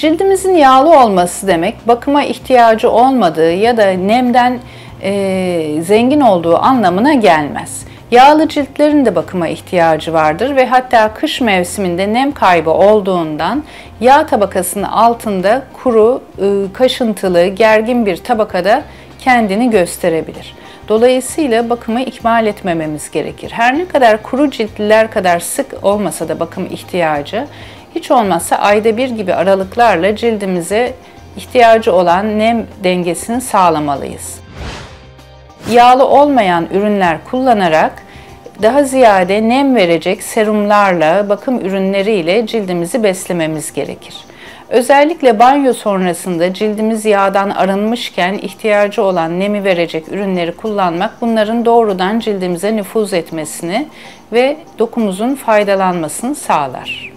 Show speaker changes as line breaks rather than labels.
Cildimizin yağlı olması demek bakıma ihtiyacı olmadığı ya da nemden e, zengin olduğu anlamına gelmez. Yağlı ciltlerin de bakıma ihtiyacı vardır ve hatta kış mevsiminde nem kaybı olduğundan yağ tabakasının altında kuru, e, kaşıntılı, gergin bir tabakada kendini gösterebilir. Dolayısıyla bakımı ihmal etmememiz gerekir. Her ne kadar kuru ciltliler kadar sık olmasa da bakım ihtiyacı, hiç olmazsa ayda bir gibi aralıklarla cildimize ihtiyacı olan nem dengesini sağlamalıyız. Yağlı olmayan ürünler kullanarak daha ziyade nem verecek serumlarla, bakım ürünleriyle cildimizi beslememiz gerekir. Özellikle banyo sonrasında cildimiz yağdan arınmışken ihtiyacı olan nemi verecek ürünleri kullanmak bunların doğrudan cildimize nüfuz etmesini ve dokumuzun faydalanmasını sağlar.